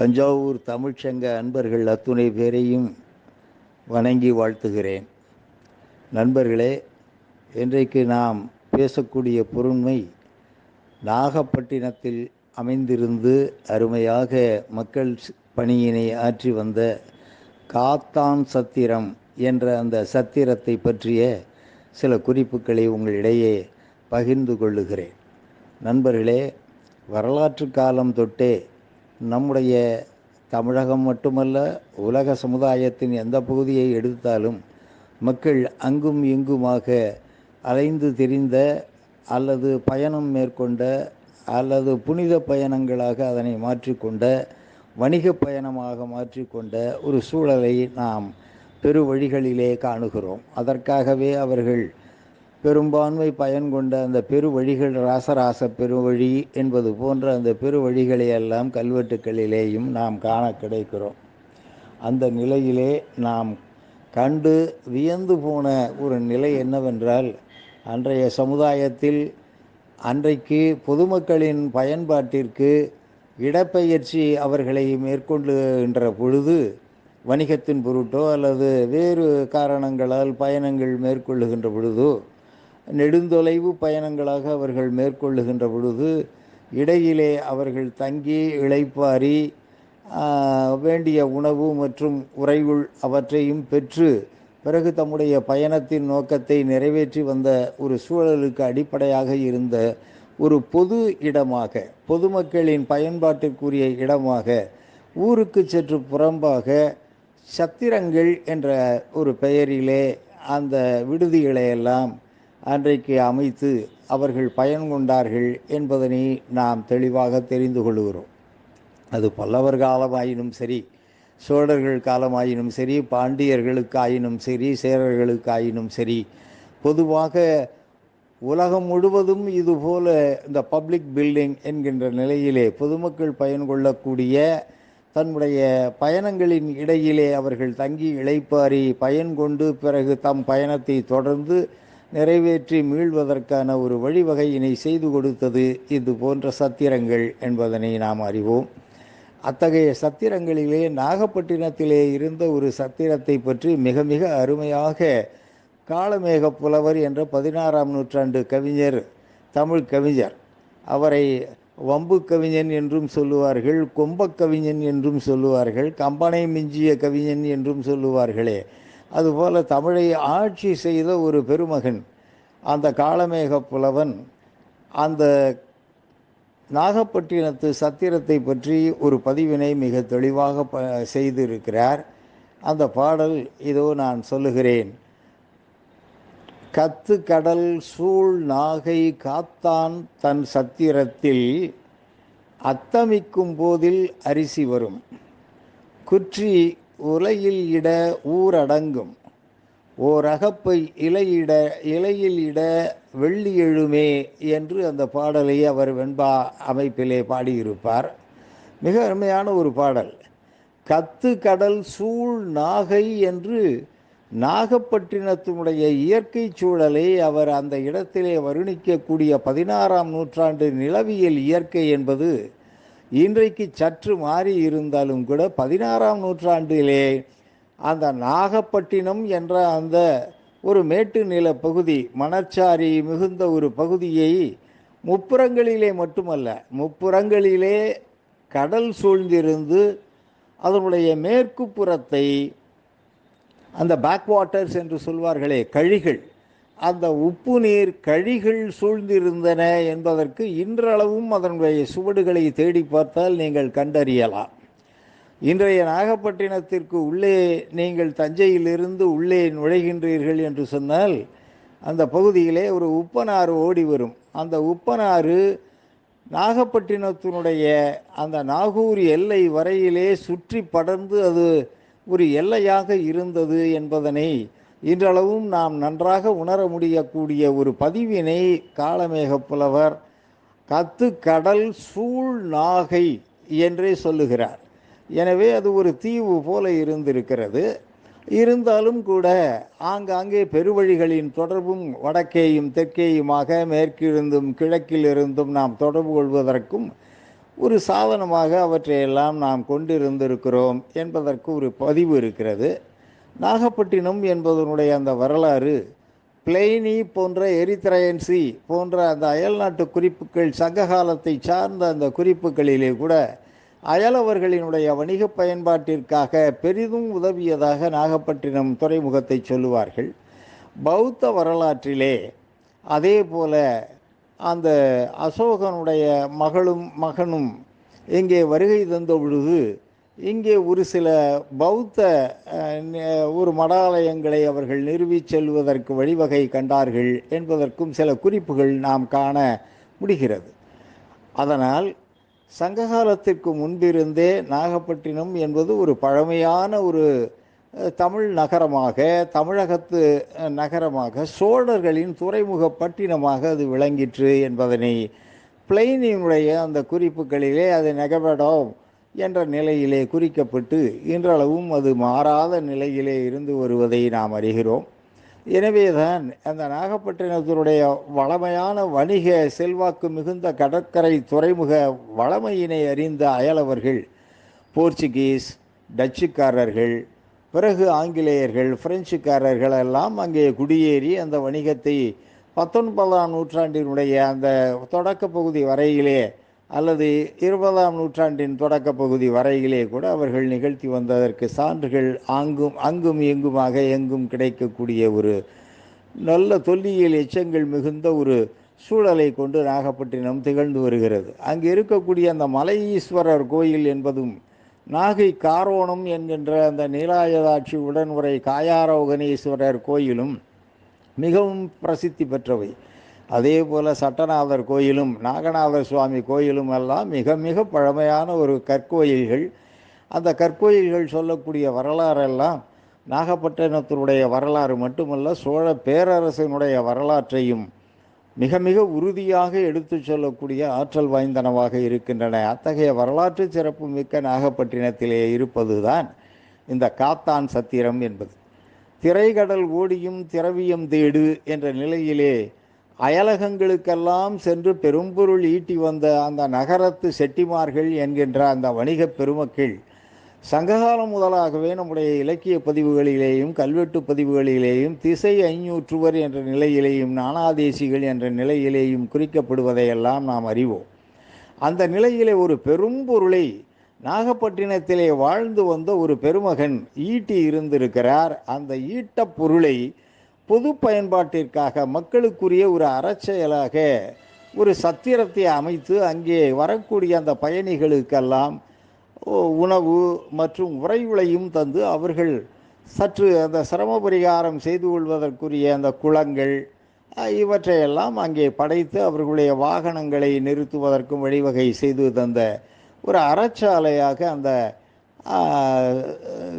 தஞ்சாவூர் தமிழ்ச்சங்க அன்பர்கள் அத்துணை பேரையும் வணங்கி வாழ்த்துகிறேன். நண்பர்களே இன்றைக்கு நாம் பேசக்கூடிய பொருண்மை நாகப்பட்டினத்தில் அமைந்திருந்து அருமையாக மக்கள் பணியினை ஆற்றி வந்த காத்தான் சத்திரம் என்ற அந்த சத்திரத்தை பற்றிய சில குறிப்புகளை உங்களிடையே பகிர்ந்து கொள்ளுகிறேன். நண்பர்களே வரலாற்று காலம் தொட்டே நம்முடைய தமிழகம் மட்டுமல்ல உலக சமுதாயத்தின் எந்த பகுதியை எடுத்தாலும் மக்கள் அங்கும் இங்குமாக அலைந்து திரிந்த அல்லது பயணம் மேற்கொண்ட அல்லது புனித பயணங்களாக அதனை மாற்றிக்கொண்ட வணிக பயணமாக மாற்றிக்கொண்ட ஒரு சூழலை நாம் பெரு வழிகளிலே காணுகிறோம். அதற்காகவே அவர்கள் பெரும்பான்மை பயன் கொண்ட அந்த பெரு வழிகள் ராசராச பெருவழி என்பது போன்ற அந்த பெரு வழிகளையெல்லாம் கல்வெட்டுக்களிலேயும் நாம் காண கிடைக்கிறோம். அந்த நிலையிலே நாம் கண்டு வியந்து போன ஒரு நிலை என்னவென்றால் அன்றைய சமுதாயத்தில் அன்றைக்கு பொதுமக்களின் பயன்பாட்டிற்கு இடப்பெயர்ச்சி அவர்களை மேற்கொள்ளுகின்ற பொழுது வணிகத்தின் பொருட்டோ அல்லது வேறு காரணங்களால் பயணங்கள் மேற்கொள்ளுகின்ற பொழுதோ நெடுந்தொலைவு பயணங்களாக அவர்கள் மேற்கொள்ளுகின்ற பொழுது இடையிலே அவர்கள் தங்கி இளைப்பாரி வேண்டிய உணவு மற்றும் உறைவுள் அவற்றையும் பெற்று பிறகு தம்முடைய பயணத்தின் நோக்கத்தை நிறைவேற்றி வந்த ஒரு சூழலுக்கு அடிப்படையாக இருந்த ஒரு பொது இடமாக பொதுமக்களின் பயன்பாட்டிற்குரிய இடமாக ஊருக்கு சற்று புறம்பாக சத்திரங்கள் என்ற ஒரு பெயரிலே அந்த விடுதிகளையெல்லாம் அன்றைக்கு அமைத்து அவர்கள் பயன் கொண்டார்கள் என்பதனை நாம் தெளிவாக தெரிந்து கொள்கிறோம். அது பல்லவர் காலமாயினும் சரி சோழர்கள் காலமாயினும் சரி பாண்டியர்களுக்காயினும் சரி சேரர்களுக்காயினும் சரி பொதுவாக உலகம் முழுவதும் இதுபோல இந்த பப்ளிக் பில்டிங் என்கின்ற நிலையிலே பொதுமக்கள் பயன் கொள்ளக்கூடிய தன்னுடைய பயணங்களின் இடையிலே அவர்கள் தங்கி இழைப்பாரி பயன் கொண்டு பிறகு தம் பயணத்தை தொடர்ந்து நிறைவேற்றி மீள்வதற்கான ஒரு வழிவகையினை செய்து கொடுத்தது இது போன்ற சத்திரங்கள் என்பதனை நாம் அறிவோம். அத்தகைய சத்திரங்களிலே நாகப்பட்டினத்திலே இருந்த ஒரு சத்திரத்தை பற்றி மிக மிக அருமையாக காளமேக புலவர் என்ற பதினாறாம் நூற்றாண்டு கவிஞர் தமிழ் கவிஞர் அவரை வம்பு கவிஞன் என்றும் சொல்லுவார்கள் கொம்ப கவிஞன் என்றும் சொல்லுவார்கள் கம்பனை மிஞ்சிய கவிஞன் என்றும் சொல்லுவார்களே. அதுபோல் தமிழை ஆட்சி செய்த ஒரு பெருமகன் அந்த காலமேக புலவன் அந்த நாகப்பட்டினத்து சத்திரத்தை பற்றி ஒரு பதிவினை மிக தெளிவாக ப செய்திருக்கிறார். அந்த பாடல் இதோ நான் சொல்லுகிறேன். கத்து கடல் சூழ் நாகை காத்தான் தன் சத்திரத்தில் அத்தமிக்கும் போதில் அரிசி வரும். குற்றி உலையில் இட ஊரடங்கும். ஓர் அகப்பை இலையிட இலையில் இட வெள்ளி எழுமே என்று அந்த பாடலை அவர் வெண்பா அமைப்பிலே பாடியிருப்பார். மிக அருமையான ஒரு பாடல். கத்து கடல் சூழ் நாகை என்று நாகப்பட்டினத்தினுடைய இயற்கை சூழலை அவர் அந்த இடத்திலே வருணிக்கக்கூடிய பதினாறாம் நூற்றாண்டு நிலவியல் இயற்கை என்பது இன்றைக்கு சற்று மாறி இருந்தாலும் கூட பதினாறாம் நூற்றாண்டிலே அந்த நாகப்பட்டினம் என்ற அந்த ஒரு மேட்டு நில பகுதி மணற்சாரி மிகுந்த ஒரு பகுதியை முப்புறங்களிலே மட்டுமல்ல முப்புறங்களிலே கடல் சூழ்ந்திருந்து அதனுடைய மேற்கு புறத்தை அந்த பேக் வாட்டர்ஸ் என்று சொல்வார்களே கழிகள் அந்த உப்பு நீர் கழிகள் சூழ்ந்திருந்தன என்பதற்கு இன்றளவும் அதனுடைய சுவடுகளை தேடி பார்த்தால் நீங்கள் கண்டறியலாம். இன்றைய நாகப்பட்டினத்திற்கு உள்ளே நீங்கள் தஞ்சையிலிருந்து உள்ளே நுழைகின்றீர்கள் என்று சொன்னால் அந்த பகுதியிலே ஒரு உப்பனாறு ஓடி வரும். அந்த உப்பனாறு நாகப்பட்டினத்தினுடைய அந்த நாகூர் எல்லை வரையிலே சுற்றி படர்ந்து அது ஒரு எல்லையாக இருந்தது என்பதனை இன்றளவும் நாம் நன்றாக உணர முடியக்கூடிய ஒரு பதிவினை காளமேக புலவர் கத்து கடல் சூழ் நாகை என்றே சொல்லுகிறார். எனவே அது ஒரு தீவு போல இருந்திருக்கிறது. இருந்தாலும் கூட ஆங்காங்கே பெருவழிகளின் தொடர்பும் வடக்கேயும் தெற்கேயுமாக மேற்கிருந்தும் கிழக்கிலிருந்தும் நாம் தொடர்பு கொள்வதற்கும் ஒரு சாதனமாக அவற்றையெல்லாம் நாம் கொண்டிருந்திருக்கிறோம் என்பதற்கு ஒரு பதிவு இருக்கிறது. நாகப்பட்டினம் என்பதனுடைய அந்த வரலாறு பிளெய்னி போன்ற எரித்ரயன்சி போன்ற அந்த அயல்நாட்டு குறிப்புகள் சங்க காலத்தை சார்ந்த அந்த குறிப்புகளிலே கூட அயலவர்களினுடைய வணிக பயன்பாட்டிற்காக பெரிதும் உதவியதாக நாகப்பட்டினம் துறைமுகத்தை சொல்லுவார்கள். பௌத்த வரலாற்றிலே அதே போல அந்த அசோகனுடைய மகளும் மகனும் இங்கே வருகை தந்த பொழுது இங்கே ஒரு சில பௌத்த ஒரு மடாலயங்களை அவர்கள் நிறுவிச் செல்வதற்கு வழிவகை கண்டார்கள் என்பதற்கும் சில குறிப்புகள் நாம் காண முடிகிறது. அதனால் சங்ககாலத்திற்கு முன்பிருந்தே நாகப்பட்டினம் என்பது ஒரு பழமையான ஒரு தமிழ் நகரமாக தமிழகத்து நகரமாக சோழர்களின் துறைமுக பட்டினமாக அது விளங்கிற்று என்பதனை பிளைனினுடைய அந்த குறிப்புகளிலே அது நெகபடம் என்ற நிலையிலே குறிக்கப்பட்டு இன்றளவும் அது மாறாத நிலையிலே இருந்து வருவதை நாம் அறிகிறோம். எனவேதான் அந்த நாகப்பட்டினத்தினுடைய வளமையான வணிக செல்வாக்கு மிகுந்த கடற்கரை துறைமுக வளமையினை அறிந்த அயலவர்கள் போர்ச்சுகீஸ் டச்சுக்காரர்கள் பிறகு ஆங்கிலேயர்கள் பிரெஞ்சுக்காரர்கள் எல்லாம் அங்கே குடியேறி அந்த வணிகத்தை பத்தொன்பதாம் நூற்றாண்டினுடைய அந்த தொடக்க பகுதி வரையிலே அல்லது இருபதாம் நூற்றாண்டின் தொடக்க பகுதி வரையிலே கூட அவர்கள் நிகழ்த்தி வந்ததற்கு சான்றுகள் அங்கும் அங்கும் எங்குமாக எங்கும் கிடைக்கக்கூடிய ஒரு நல்ல தொல்லியல் எச்சங்கள் மிகுந்த ஒரு சூழலை கொண்டு நாகப்பட்டினம் திகழ்ந்து வருகிறது. அங்கு இருக்கக்கூடிய அந்த மலை ஈஸ்வரர் கோயில் என்பதும் நாகை காரோணம் என்கின்ற அந்த நீலாயதாட்சி உடனுரை காயாரோகணேஸ்வரர் கோயிலும் மிகவும் பிரசித்தி பெற்றவை. அதே போல் சட்டநாதர் கோயிலும் நாகநாதர் சுவாமி கோயிலும் எல்லாம் மிக மிக பழமையான ஒரு கற்கோயில்கள். அந்த கற்கோயில்கள் சொல்லக்கூடிய வரலாறெல்லாம் நாகப்பட்டினத்தினுடைய வரலாறு மட்டுமல்ல சோழ பேரரசினுடைய வரலாற்றையும் மிக மிக உறுதியாக எடுத்துச் சொல்லக்கூடிய ஆற்றல் வாய்ந்தனவாக இருக்கின்றன. அத்தகைய வரலாற்று சிறப்பு மிக்க நாகப்பட்டினத்திலே இருப்பதுதான் இந்த காத்தான் சத்திரம் என்பது. திரைகடல் ஓடியும் திரவியம் தேடு என்ற நிலையிலே அயலகங்களுக்கெல்லாம் சென்று பெரும்பொருள் ஈட்டி வந்த அந்த நகரத்து செட்டிமார்கள் என்கின்ற அந்த வணிகப் பெருமக்கள் சங்ககாலம் முதலாகவே நம்முடைய இலக்கிய பதிவுகளிலேயும் கல்வெட்டு பதிவுகளிலேயும் திசை ஐநூற்றுவர் என்ற நிலையிலேயும் நானாதேசிகள் என்ற நிலையிலேயும் குறிக்கப்படுவதையெல்லாம் நாம் அறிவோம். அந்த நிலையிலே ஒரு பெரும்பொருளை நாகப்பட்டினத்திலே வாழ்ந்து வந்த ஒரு பெருமகன் ஈட்டி இருந்திருக்கிறார். அந்த ஈட்ட பொருளை பொது பயன்பாட்டிற்காக மக்களுக்குரிய ஒரு அறச்செயலாக ஒரு சத்திரத்தை அமைத்து அங்கே வரக்கூடிய அந்த பயணிகளுக்கெல்லாம் உணவு மற்றும் உறைவிலையும் தந்து அவர்கள் சற்று அந்த சிரம பரிகாரம் செய்து கொள்வதற்குரிய அந்த குளங்கள் இவற்றையெல்லாம் அங்கே படைத்து அவர்களுடைய வாகனங்களை நிறுத்துவதற்கும் வழிவகை செய்து தந்த ஒரு அறச்சாலையாக அந்த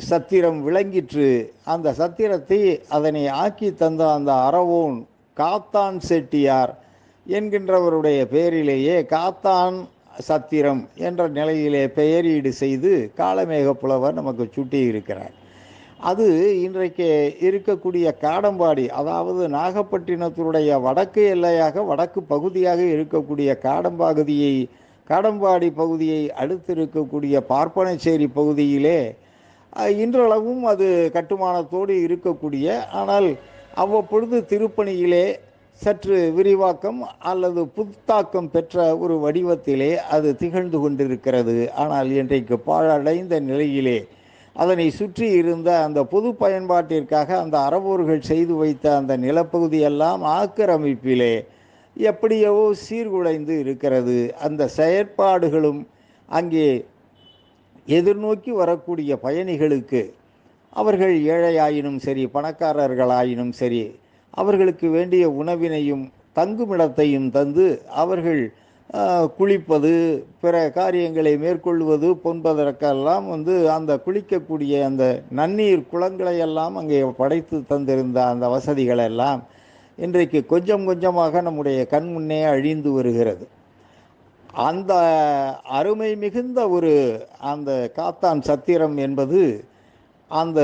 சத்திரம் விளங்கிற்று. அந்த சத்திரத்தை அதனை ஆக்கி தந்த அந்த அறவோன் காத்தான் செட்டியார் என்கின்றவருடைய பெயரிலேயே காத்தான் சத்திரம் என்ற நிலையிலே பெயரீடு செய்து காளமேக புலவர் நமக்கு சுட்டியிருக்கிறார். அது இன்றைக்கு இருக்கக்கூடிய காடம்பாடி அதாவது நாகப்பட்டினத்தினுடைய வடக்கு எல்லையாக வடக்கு பகுதியாக இருக்கக்கூடிய காடம்பகுதியை காடம்பாடி பகுதியை அடுத்திருக்கக்கூடிய பார்ப்பனச்சேரி பகுதியிலே இன்றளவும் அது கட்டுமானத்தோடு இருக்கக்கூடிய ஆனால் அவ்வப்பொழுது திருப்பணியிலே சற்று விரிவாக்கம் அல்லது புத்தாக்கம் பெற்ற ஒரு வடிவத்திலே அது திகழ்ந்து கொண்டிருக்கிறது. ஆனால் இன்றைக்கு பாழடைந்த நிலையிலே அதனை சுற்றி இருந்த அந்த பொது பயன்பாட்டிற்காக அந்த அறவோர்கள் செய்து வைத்த அந்த நிலப்பகுதியெல்லாம் ஆக்கிரமிப்பிலே எப்படியோ சீர்குலைந்து இருக்கிறது. அந்த செயற்பாடுகளும் அங்கே எதிர்நோக்கி வரக்கூடிய பயணிகளுக்கு அவர்கள் ஏழையாயினும் சரி பணக்காரர்களாயினும் சரி அவர்களுக்கு வேண்டிய உணவினையும் தங்குமிடத்தையும் தந்து அவர்கள் குளிப்பது பிற காரியங்களை மேற்கொள்வது போன்பதற்கெல்லாம் வந்து அந்த குளிக்கக்கூடிய அந்த நன்னீர் குளங்களை எல்லாம் அங்கே படைத்து தந்திருந்த அந்த வசதிகளெல்லாம் இன்றைக்கு கொஞ்சம் கொஞ்சமாக நம்முடைய கண் முன்னே அழிந்து வருகிறது. அந்த அருமை மிகுந்த ஒரு அந்த காத்தான் சத்திரம் என்பது அந்த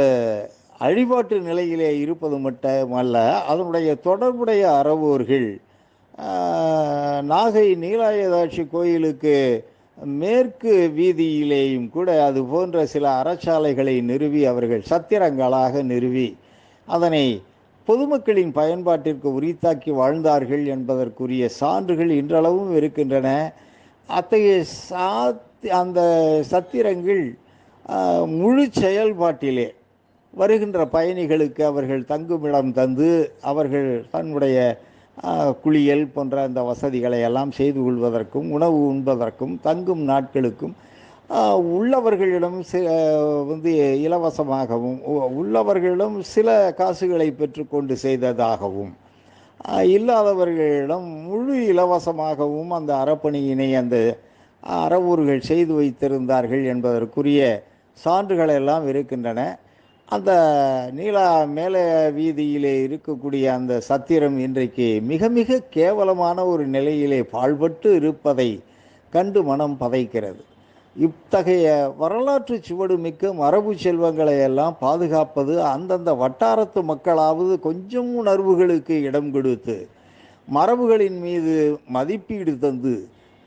அழிபாட்டு நிலையிலே இருப்பது மட்டுமல்ல அதனுடைய தொடர்புடைய அறவோர்கள் நாகை நீலாயதாட்சி கோயிலுக்கு மேற்கு வீதியிலேயும் கூட அது போன்ற சில அறச்சாலைகளை நிறுவி அவர்கள் சத்திரங்களாக நிறுவி அதனை பொதுமக்களின் பயன்பாட்டிற்கு உரித்தாக்கி வாழ்ந்தார்கள் என்பதற்குரிய சான்றுகள் இன்றளவும் இருக்கின்றன. அத்தகைய சாத் அந்த சத்திரங்கள் முழு செயல்பாட்டிலே வருகின்ற பயணிகளுக்கு அவர்கள் தங்குமிடம் தந்து அவர்கள் தன்னுடைய குளியல் போன்ற அந்த வசதிகளை எல்லாம் செய்து கொள்வதற்கும் உணவு உண்பதற்கும் தங்கும் நாட்களுக்கும் உள்ளவர்களிடம் வந்து இலவசமாகவும் உள்ளவர்களிடம் சில காசுகளை பெற்றுக்கொண்டு செய்ததாகவும் இல்லாதவர்களிடம் முழு இலவசமாகவும் அந்த அறப்பணியினை அந்த அறவூர்கள் செய்து வைத்திருந்தார்கள் என்பதற்குரிய சான்றுகள் எல்லாம் இருக்கின்றன. அந்த நீலா மேல வீதியிலே இருக்கக்கூடிய அந்த சத்திரம் இன்றைக்கு மிக மிக கேவலமான ஒரு நிலையிலே பாழ்பட்டு இருப்பதை கண்டு மனம் பதைக்கிறது. இத்தகைய வரலாற்று சுவடு மிக்க மரபு செல்வங்களை எல்லாம் பாதுகாப்பது அந்தந்த வட்டாரத்து மக்களாவது கொஞ்சம் உணர்வுகளுக்கு இடம் கொடுத்து மரபுகளின் மீது மதிப்பீடு தந்து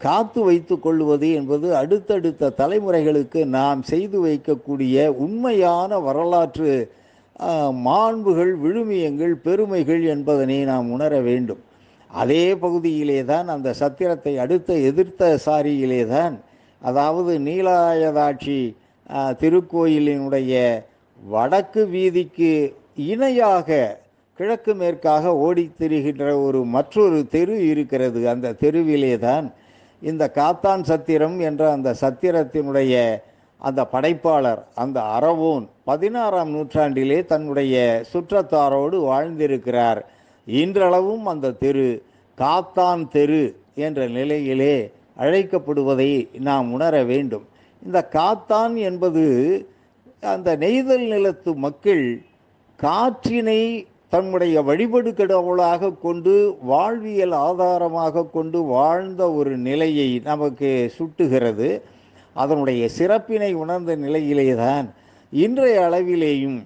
காத்து வைத்து கொள்வது என்பது அடுத்தடுத்த தலைமுறைகளுக்கு நாம் செய்து வைக்கக்கூடிய உண்மையான வரலாற்று மாண்புகள் விழுமியங்கள் பெருமைகள் என்பதனை நாம் உணர வேண்டும். அதே பகுதியிலே தான் அந்த சத்திரத்தை அடுத்த எதிர்த்த சாரியிலே தான் அதாவது நீலாயதாட்சி திருக்கோயிலினுடைய வடக்கு வீதிக்கு இணையாக கிழக்கு மேற்காக ஓடித்திரிகின்ற ஒரு மற்றொரு தெரு இருக்கிறது. அந்த தெருவிலே தான் இந்த காத்தான் சத்திரம் என்ற அந்த சத்திரத்தினுடைய அந்த படைப்பாளர் அந்த அரவோன் பதினாறாம் நூற்றாண்டிலே தன்னுடைய சுற்றத்தாரோடு வாழ்ந்திருக்கிறார். இன்றளவும் அந்த தெரு காத்தான் தெரு என்ற நிலையிலே அழைக்கப்படுவதை நாம் உணர வேண்டும். இந்த காத்தான் என்பது அந்த நெய்தல் நிலத்து மக்கள் காற்றினை தன்னுடைய வழிபடு கடவுளாக கொண்டு வாழ்வியல் ஆதாரமாக கொண்டு வாழ்ந்த ஒரு நிலையை நமக்கு சுட்டுகிறது. அதனுடைய சிறப்பினை உணர்ந்த நிலையிலேதான் இன்றைய அளவிலேயும்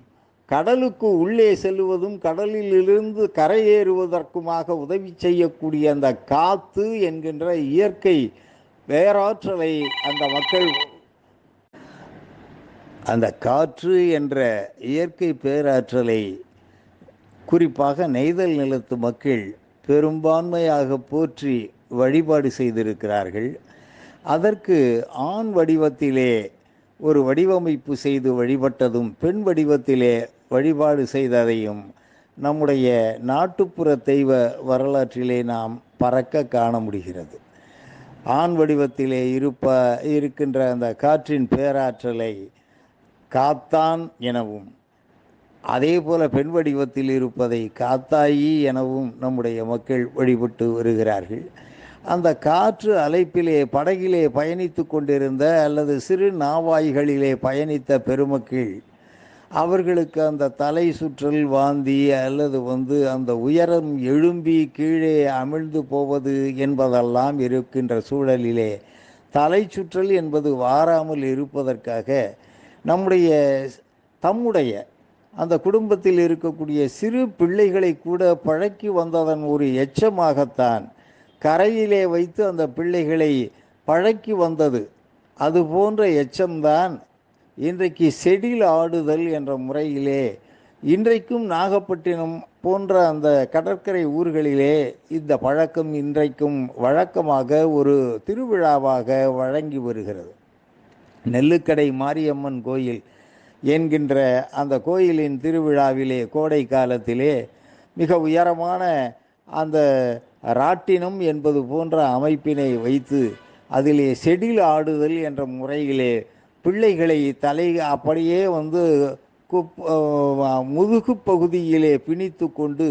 கடலுக்கு உள்ளே செல்லுவதும் கடலிலிருந்து கரையேறுவதற்குமாக உதவி செய்யக்கூடிய அந்த காத்து என்கின்ற இயற்கை வேறாற்றலை அந்த மக்கள் அந்த காற்று என்ற இயற்கை பேராற்றலை குறிப்பாக நெய்தல் நிலத்து மக்கள் பெரும்பான்மையாக போற்றி வழிபாடு செய்திருக்கிறார்கள். அதற்கு ஆண் வடிவத்திலே ஒரு வடிவமைப்பு செய்து வழிபட்டதும் பெண் வடிவத்திலே வழிபாடு செய்ததையும் நம்முடைய நாட்டுப்புற தெய்வ வரலாற்றிலே நாம் பறக்க காண முடிகிறது. ஆண் வடிவத்திலே இருப்ப இருக்கின்ற அந்த காற்றின் பேராற்றலை காத்தான் எனவும் அதே போல பெண் வடிவத்தில் இருப்பதை காத்தாயி எனவும் நம்முடைய மக்கள் வழிபட்டு வருகிறார்கள். அந்த காற்று அலைப்பிலே படகிலே பயணித்து கொண்டிருந்த அல்லது சிறு நாவாய்களிலே பயணித்த பெருமக்கள் அவர்களுக்கு அந்த தலை சுற்றல் வாந்தி அல்லது வந்து அந்த உயரம் எழும்பி கீழே அமிழ்ந்து போவது என்பதெல்லாம் இருக்கின்ற சூழலிலே தலை சுற்றல் என்பது வாராமல் இருப்பதற்காக நம்முடைய தம்முடைய அந்த குடும்பத்தில் இருக்கக்கூடிய சிறு பிள்ளைகளை கூட பழக்கி வந்ததன் ஒரு எச்சமாகத்தான் கரையிலே வைத்து அந்த பிள்ளைகளை பழக்கி வந்தது. அது போன்ற எச்சம்தான் இன்றைக்கு செடில் ஆடுதல் என்ற முறையிலே இன்றைக்கும் நாகப்பட்டினம் போன்ற அந்த கடற்கரை ஊர்களிலே இந்த பழக்கம் இன்றைக்கும் வழக்கமாக ஒரு திருவிழாவாக வழங்கி வருகிறது. நெல்லுக்கடை மாரியம்மன் கோயில் என்கின்ற அந்த கோயிலின் திருவிழாவிலே கோடை காலத்திலே மிக உயரமான அந்த ராட்டினம் என்பது போன்ற அமைப்பினை வைத்து அதிலே செடில் ஆடுதல் என்ற முறையிலே பிள்ளைகளை தலை அப்படியே வந்து குப் முதுகு பகுதியிலே பிணித்து கொண்டு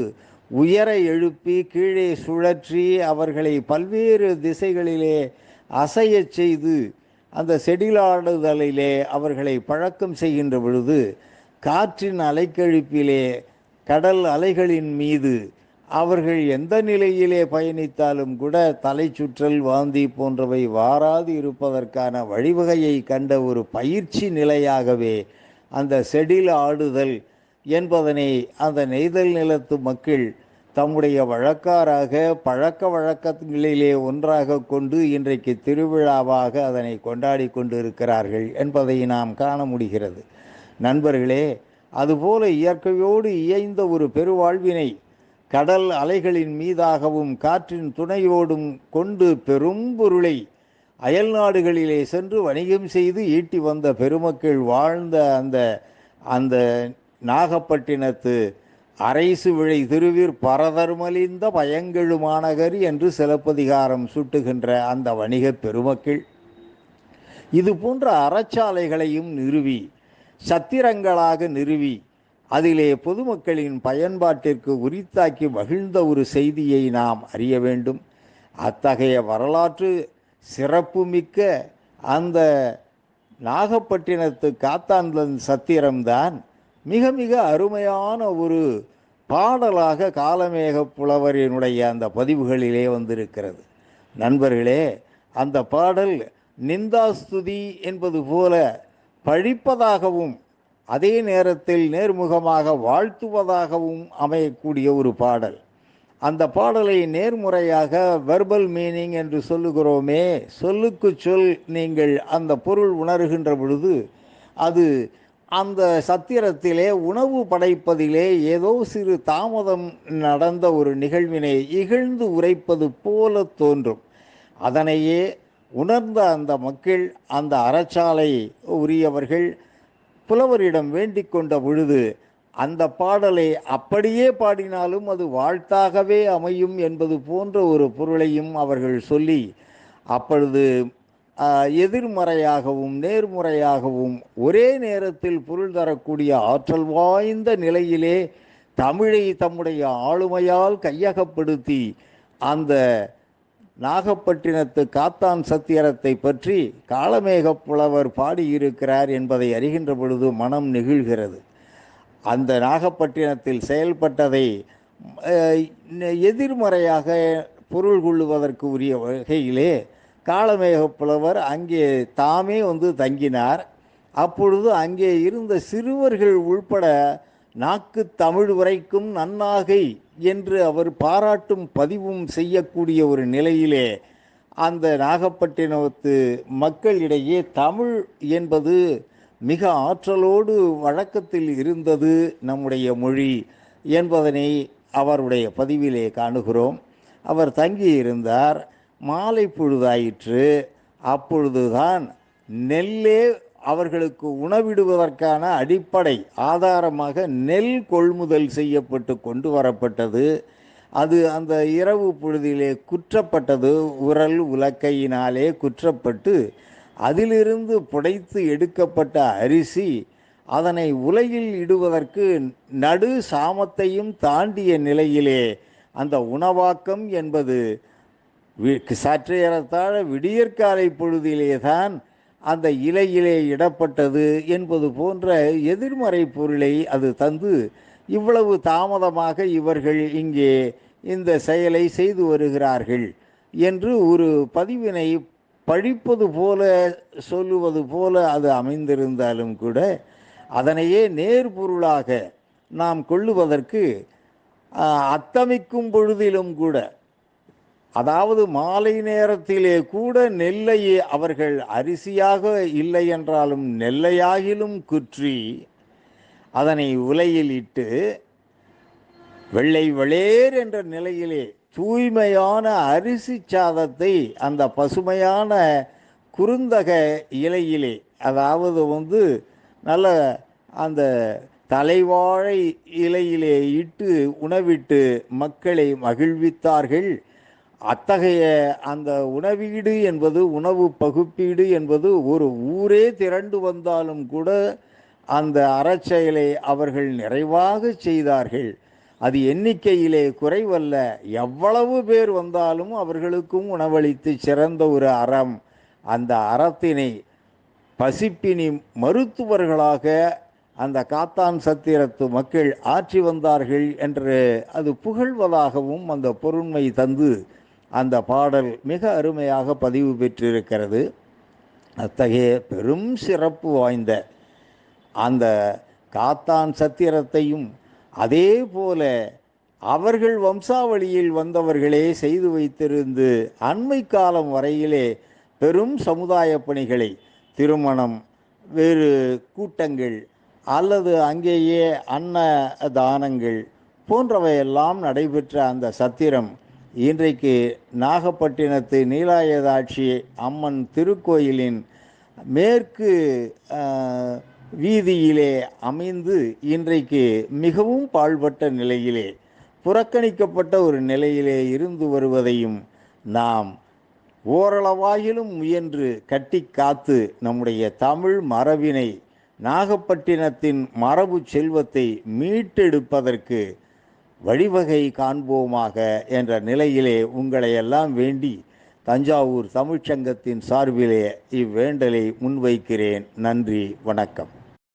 உயர எழுப்பி கீழே சுழற்றி அவர்களை பல்வேறு திசைகளிலே அசையச் செய்து அந்த செடிலாடுதலிலே அவர்களை பழக்கம் செய்கின்ற பொழுது காற்றின் அலைக்கழிப்பிலே கடல் அலைகளின் மீது அவர்கள் எந்த நிலையிலே பயணித்தாலும் கூட தலை சுற்றல் வாந்தி போன்றவை வாராது இருப்பதற்கான வழிவகையை கண்ட ஒரு பயிற்சி நிலையாகவே அந்த செடில் ஆடுதல் என்பதனை அந்த நெய்தல் நிலத்து மக்கள் தம்முடைய வழக்காராக பழக்க வழக்கங்களிலே ஒன்றாக கொண்டு இன்றைக்கு திருவிழாவாக அதனை கொண்டாடி கொண்டு இருக்கிறார்கள் என்பதை நாம் காண முடிகிறது. நண்பர்களே அதுபோல இயற்கையோடு இயைந்த ஒரு பெருவாழ்வினை கடல் அலைகளின் மீதாகவும் காற்றின் துணையோடும் கொண்டு பெரும்பொருளை அயல் நாடுகளிலே சென்று வணிகம் செய்து ஈட்டி வந்த பெருமக்கள் வாழ்ந்த அந்த அந்த நாகப்பட்டினத்து அரைசு விழை திருவிர் பரதர்மலிந்த பயங்கெழுமாநகரி என்று சிலப்பதிகாரம் சுட்டுகின்ற அந்த வணிகப் பெருமக்கள். இது போன்ற அறச்சாலைகளையும் நிறுவி சத்திரங்களாக நிறுவி அதிலே பொதுமக்களின் பயன்பாட்டிற்கு உரித்தாக்கி மகிழ்ந்த ஒரு செய்தியை நாம் அறிய வேண்டும். அத்தகைய வரலாற்று சிறப்புமிக்க அந்த நாகப்பட்டினத்து காத்தாந்தன் சத்திரம்தான் மிக மிக அருமையான ஒரு பாடலாக காலமேக புலவரினுடைய அந்த பதிவுகளிலே வந்திருக்கிறது. நண்பர்களே அந்த பாடல் நிந்தாஸ்துதி என்பது போல பழிப்பதாகவும் அதே நேரத்தில் நேர்முகமாக வாழ்த்துவதாகவும் அமையக்கூடிய ஒரு பாடல். அந்த பாடலை நேர்முறையாக வெர்பல் மீனிங் என்று சொல்லுகிறோமே சொல்லுக்கு சொல் நீங்கள் அந்த பொருள் உணர்கின்ற பொழுது அது அந்த சத்திரத்திலே உணவு படைப்பதிலே ஏதோ சிறு தாமதம் நடந்த ஒரு நிகழ்வினை இகழ்ந்து உரைப்பது போல தோன்றும். அதனையே உணர்ந்த அந்த மக்கள் அந்த அறச்சாலை உரியவர்கள் புலவரிடம் வேண்டிக் கொண்ட பொழுது அந்த பாடலை அப்படியே பாடினாலும் அது வாழ்த்தாகவே அமையும் என்பது போன்ற ஒரு பொருளையும் அவர்கள் சொல்லி அப்பொழுது எதிர்மறையாகவும் நேர்முறையாகவும் ஒரே நேரத்தில் பொருள் தரக்கூடிய ஆற்றல் வாய்ந்த நிலையிலே தமிழை தம்முடைய ஆளுமையால் கையகப்படுத்தி அந்த நாகப்பட்டினத்து காத்தான் சத்தியரத்தை பற்றி காளமேகப் புலவர் பாடியிருக்கிறார் என்பதை அறிகின்ற பொழுது மனம் நெகிழ்கிறது. அந்த நாகப்பட்டினத்தில் செயல்பட்டதை எதிர்மறையாக பொருள் கொள்ளுவதற்கு உரிய வகையிலே காளமேகப் புலவர் அங்கே தாமே வந்து தங்கினார். அப்பொழுது அங்கே இருந்த சிறுவர்கள் உள்பட நாக்கு தமிழ் வரைக்கும் நன்னாகை என்று அவர் பாராட்டும் பதிவும் செய்யக்கூடிய ஒரு நிலையிலே அந்த நாகப்பட்டினத்து மக்களிடையே தமிழ் என்பது மிக ஆற்றலோடு வழக்கத்தில் இருந்தது நம்முடைய மொழி என்பதனை அவருடைய பதிவிலே காணுகிறோம். அவர் தங்கியிருந்தார் மாலை பொழுதாயிற்று அப்பொழுதுதான் நெல்லே அவர்களுக்கு உணவிடுவதற்கான அடிப்படை ஆதாரமாக நெல் கொள்முதல் செய்யப்பட்டு கொண்டு வரப்பட்டது. அது அந்த இரவு பொழுதிலே குற்றப்பட்டது. உரல் உலக்கையினாலே குற்றப்பட்டு அதிலிருந்து புடைத்து எடுக்கப்பட்ட அரிசி அதனை உலையில் இடுவதற்கு நடு சாமத்தையும் தாண்டிய நிலையிலே அந்த உணவாக்கம் என்பது வி- விடியற்காலை பொழுதிலே தான் அந்த இலையிலே இடப்பட்டது என்பது போன்ற எதிர்மறை பொருளை அது தந்து இவ்வளவு தாமதமாக இவர்கள் இங்கே இந்த செயலை செய்து வருகிறார்கள் என்று ஒரு பதிவினை பழிப்பது போல சொல்லுவது போல அது அமைந்திருந்தாலும் கூட அதனையே நேர்பொருளாக நாம் கொள்ளுவதற்கு அத்தமிக்கும் பொழுதிலும் கூட அதாவது மாலை நேரத்திலே கூட நெல்லை அவர்கள் அரிசியாக இல்லை என்றாலும் நெல்லையாகிலும் குற்றி அதனை உலையில் இட்டு வெள்ளை வெளேர் என்ற நிலையிலே தூய்மையான அரிசி சாதத்தை அந்த பசுமையான குறுந்தக இலையிலே அதாவது வந்து நல்ல அந்த தலைவாழை இலையிலே இட்டு உணவிட்டு மக்களை மகிழ்வித்தார்கள். அத்தகைய அந்த உணவீடு என்பது உணவு பகுப்பீடு என்பது ஒரு ஊரே திரண்டு வந்தாலும் கூட அந்த அறச்செயலை அவர்கள் நிறைவாக செய்தார்கள். அது எண்ணிக்கையிலே குறைவல்ல. எவ்வளவு பேர் வந்தாலும் அவர்களுக்கும் உணவளித்து சிறந்த ஒரு அறம். அந்த அறத்தினை பசிப்பினி மருத்துவர்களாக அந்த காத்தான் சத்திரத்து மக்கள் ஆற்றி வந்தார்கள் என்று அது புகழ்வதாகவும் அந்த பொருண்மை தந்து அந்த பாடல் மிக அருமையாக பதிவு பெற்றிருக்கிறது. அத்தகைய பெரும் சிறப்பு வாய்ந்த அந்த காத்தான் சத்திரத்தையும் அதே போல அவர்கள் வம்சாவளியில் வந்தவர்களே செய்து வைத்திருந்து அண்மை காலம் வரையிலே பெரும் சமுதாய பணிகளை திருமணம் வேறு கூட்டங்கள் அல்லது அங்கேயே அன்ன தானங்கள் போன்றவையெல்லாம் நடைபெற்ற அந்த சத்திரம் இன்றைக்கு நாகப்பட்டினத்து நீலாயதாட்சி அம்மன் திருக்கோயிலின் மேற்கு வீதியிலே அமைந்து இன்றைக்கு மிகவும் பாழ்பட்ட நிலையிலே புறக்கணிக்கப்பட்ட ஒரு நிலையிலே இருந்து வருவதையும் நாம் ஓரளவாயிலும் முயன்று கட்டி காத்து நம்முடைய தமிழ் மரபினை நாகப்பட்டினத்தின் மரபு செல்வத்தை மீட்டெடுப்பதற்கு வழிவகை காண்போமாக என்ற நிலையிலே உங்களை எல்லாம் வேண்டி தஞ்சாவூர் தமிழ்ச்சங்கத்தின் சார்பிலே இவ்வேண்டலை முன்வைக்கிறேன். நன்றி வணக்கம்.